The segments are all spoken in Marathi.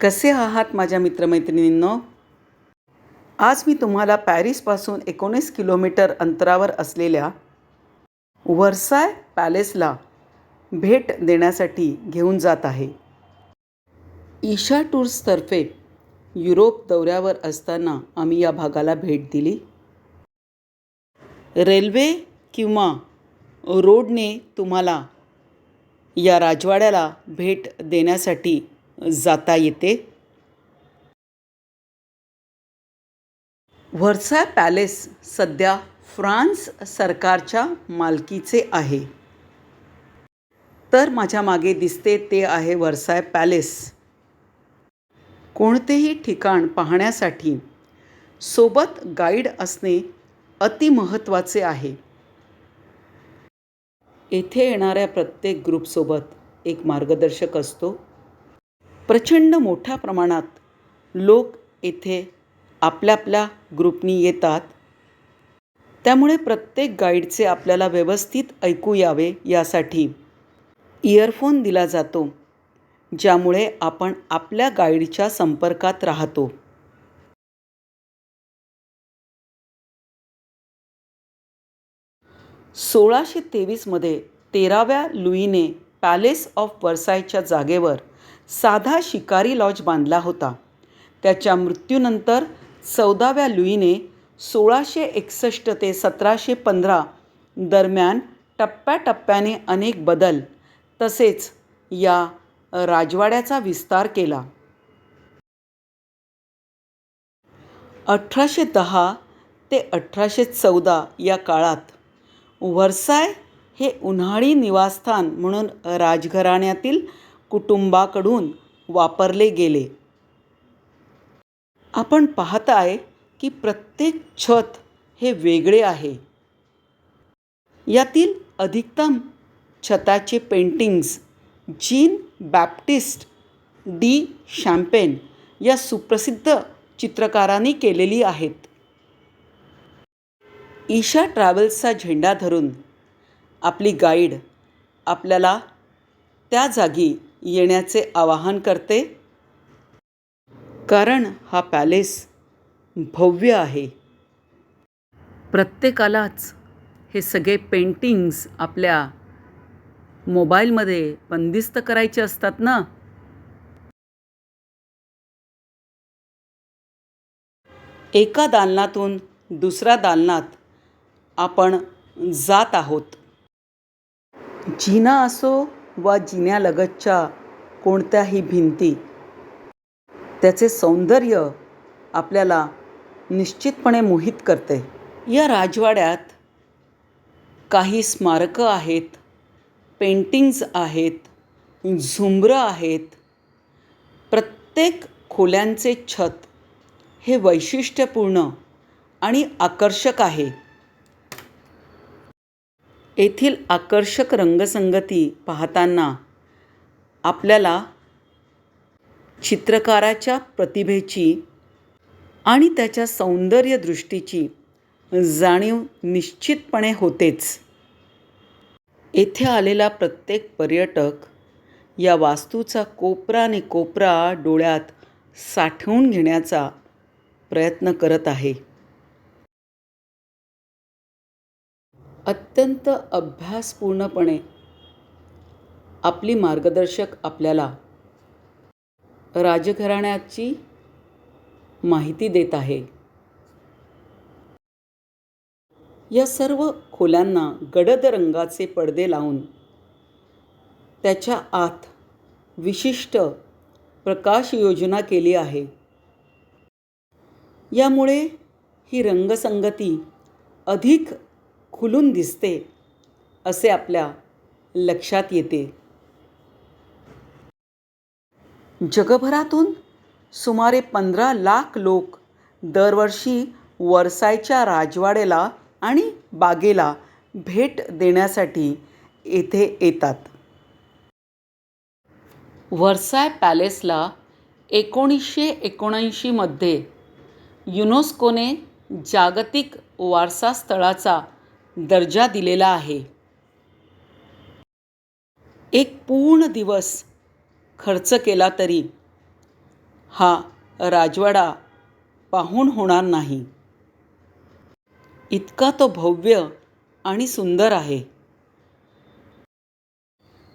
कसे आहात माझ्या मित्रमैत्रिणींनो? आज मी तुम्हाला पॅरिसपासून एकोणीस किलोमीटर अंतरावर असलेल्या वर्साय पॅलेसला भेट देण्यासाठी घेऊन जात आहे. ईशा टूर्सतर्फे युरोप दौऱ्यावर असताना आम्ही या भागाला भेट दिली. रेल्वे किंवा रोडने तुम्हाला या राजवाड्याला भेट देण्यासाठी जाता येते. व्हर्साय पॅलेस सध्या फ्रान्स सरकारच्या मालकीचे आहे. तर माझ्या मागे दिसते ते आहे व्हर्साय पॅलेस. कोणतेही ठिकाण पाहण्यासाठी सोबत गाईड असणे अतिमहत्त्वाचे आहे. येथे येणाऱ्या प्रत्येक ग्रुपसोबत एक मार्गदर्शक असतो. प्रचंड मोठ्या प्रमाणात लोक येथे आपल्या आपल्या ग्रुपनी येतात. त्यामुळे प्रत्येक गाईडचे आपल्याला व्यवस्थित ऐकू यावे यासाठी इयरफोन दिला जातो ज्यामुळे आपण आपल्या गाईडच्या संपर्कात राहतो. सोळाशे तेवीसमध्ये तेराव्या लुईने पॅलेस ऑफ वर्सायच्या जागेवर साधा शिकारी लॉज बांधला होता. त्याच्या मृत्यूनंतर चौदाव्या लुईने सोळाशे एकसष्ट ते सतराशे पंधरा दरम्यान टप्प्याटप्प्याने अनेक बदल तसेच या राजवाड्याचा विस्तार केला. अठराशे दहा ते अठराशे चौदा या काळात व्हर्साय हे उन्हाळी निवासस्थान म्हणून राजघराण्यातील कुटुंबाकडून वापरले गेले. आपण पाहताय की प्रत्येक छत हे वेगळे आहे. यातील अधिकतम छताचे paintings Jean Baptiste de Champaigne या सुप्रसिद्ध चित्रकारांनी केलेली आहेत. ईशा ट्रॅव्हल्सचा झेंडा धरून आपली गाईड आपल्याला त्या जागी येण्याचे आवाहन करते. कारण हा पॅलेस भव्य आहे. प्रत्येकालाच हे सगळे पेंटिंग्स आपल्या मोबाईलमध्ये बंदिस्त करायचे असतात ना? एका दालनातून दुसऱ्या दालनात आपण जात आहोत. जिना असो वा जिन्यालगतच्या कोणत्याही भिंती. त्याचे सौंदर्य आपल्याला निश्चितपणे मोहित करते. या राजवाड्यात काही स्मारकं आहेत पेंटिंग्ज आहेत झुंबरं आहेत. प्रत्येक खोल्यांचे छत हे वैशिष्ट्यपूर्ण आणि आकर्षक आहे. येथील आकर्षक रंगसंगती पाहताना आपल्याला चित्रकाराच्या प्रतिभेची आणि त्याच्या सौंदर्यदृष्टीची जाणीव निश्चितपणे होतेच. येथे आलेला प्रत्येक पर्यटक या वास्तूचा कोपराने कोपरा डोळ्यात साठवून घेण्याचा प्रयत्न करत आहे. अत्यंत अभ्यासपूर्णपणे आपली मार्गदर्शक आपल्याला राजघराण्याची माहिती देत आहे. या सर्व खोल्यांना गडद रंगाचे पडदे लावून त्याच्या आत विशिष्ट प्रकाश योजना केली आहे. यामुळे ही रंगसंगती अधिक खुलून दिसते असे आपल्या लक्षात येते. जगभरातून सुमारे पंधरा लाख लोक दरवर्षी वर्सायच्या राजवाड्याला आणि बागेला भेट देण्यासाठी येथे येतात. वर्साय पॅलेसला एकोणीसशे एकोणऐंशीमध्ये युनेस्कोने जागतिक वारसा स्थळाचा दर्जा दिलेला आहे. एक पूर्ण दिवस खर्च केला तरी हा राजवाडा पाहून होणार नाही. इतका तो भव्य आणि सुंदर आहे.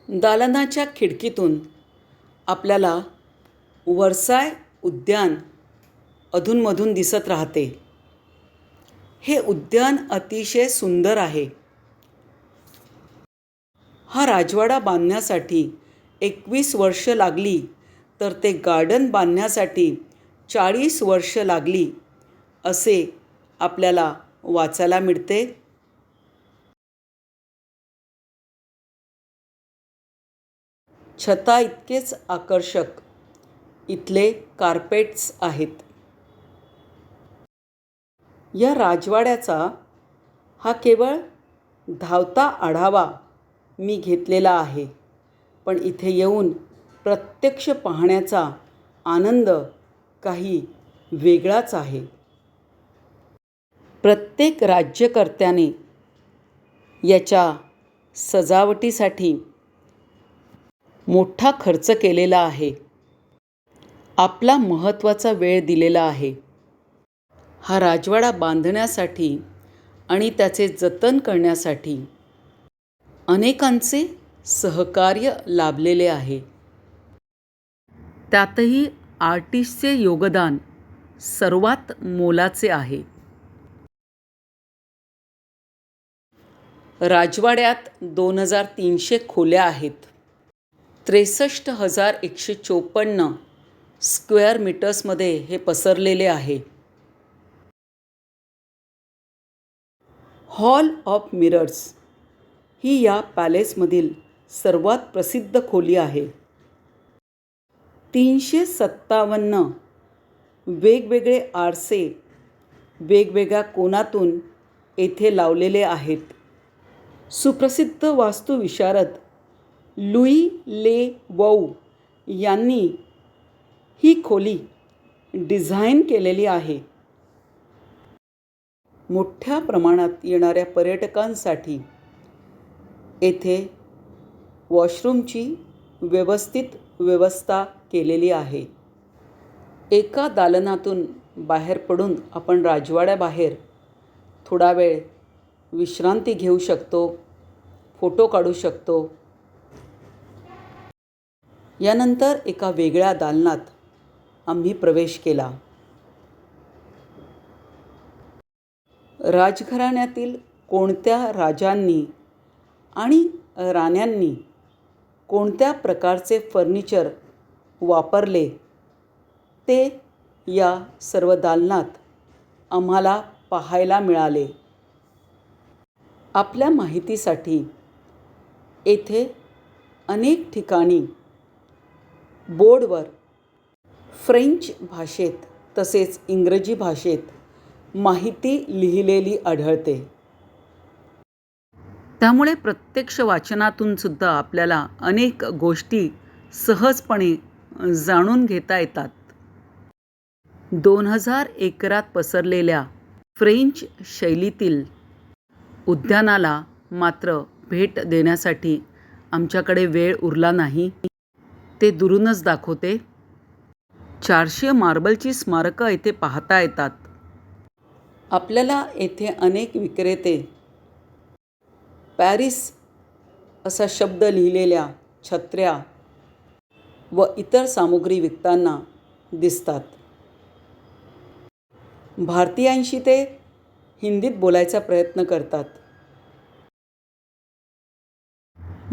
दालनाच्या खिडकीतून आपल्याला वरसाय उद्यान अधूनमधून दिसत राहते. हे उद्यान अतिशय सुंदर आहे. हा राजवाडा बांधण्यासाठी एकवीस वर्ष लागली तर ते गार्डन बांधण्यासाठी चाळीस वर्ष लागली असे आपल्याला वाचायला मिळते. छता इतकेच आकर्षक इथले कार्पेट्स आहेत. या राजवाड्याचा हा केवळ धावता आढावा मी घेतलेला आहे. पण इथे येऊन प्रत्यक्ष पाहण्याचा आनंद काही वेगळाच आहे. प्रत्येक राज्यकर्त्याने याच्या सजावटीसाठी मोठा खर्च केलेला आहे. आपला महत्त्वाचा वेळ दिलेला आहे. हा राजवाडा बांधण्यासाठी आणि त्याचे जतन करण्यासाठी अनेकांचे सहकार्य लाभलेले आहे. त्यातही आर्टिस्टचे योगदान सर्वात मोलाचे आहे. राजवाड्यात दोन हजार तीनशे खोल्या आहेत. त्रेसष्ट हजार एकशे चोपन्न स्क्वेअर मीटर्समध्ये हे पसरलेले आहे. हॉल ऑफ मिरर्स ही या पॅलेसमधील सर्वात प्रसिद्ध खोली आहे. तीनशे सत्तावन्न वेगवेगळे आरसे वेगवेगळ्या कोनातून येथे लावलेले आहेत. सुप्रसिद्ध वास्तुविशारद लुई ले वऊ यांनी ही खोली डिझाईन केलेली आहे. मोठ्या प्रमाणात येणाऱ्या पर्यटकांसाठी येथे वॉशरूमची व्यवस्थित व्यवस्था केलेली आहे. एका दालनातून बाहेर पडून आपण राजवाड्याबाहेर थोडा वेळ विश्रांती घेऊ शकतो फोटो काढू शकतो. यानंतर एका वेगळ्या दालनात आम्ही प्रवेश केला. राजघराण्यातील कोणत्या राजांनी आणि राण्यांनी कोणत्या प्रकारचे फर्निचर वापरले ते या सर्व दालनात आम्हाला पाहायला मिळाले. आपल्या माहितीसाठी येथे अनेक ठिकाणी बोर्डवर फ्रेंच भाषेत तसेच इंग्रजी भाषेत माहिती लिहिलेली आढळते. त्यामुळे प्रत्यक्ष वाचनातून सुद्धा आपल्याला अनेक गोष्टी सहजपणे जाणून घेता येतात. दोन हजार एकरात पसरलेल्या फ्रेंच शैलीतील उद्यानाला मात्र भेट देण्यासाठी आमच्याकडे वेळ उरला नाही. ते दुरूनच दाखवते. चारशे मार्बलची स्मारकं येथे पाहता येतात. आपल्याला येथे अनेक विक्रेते पॅरिस असा शब्द लिहिलेल्या छत्र्या व इतर सामुग्री विकताना दिसतात. भारतीयांशी ते हिंदीत बोलायचा प्रयत्न करतात.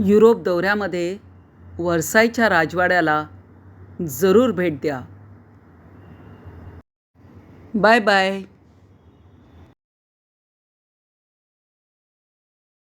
युरोप दौऱ्यामध्ये वर्सायच्या राजवाड्याला जरूर भेट द्या. Bye bye.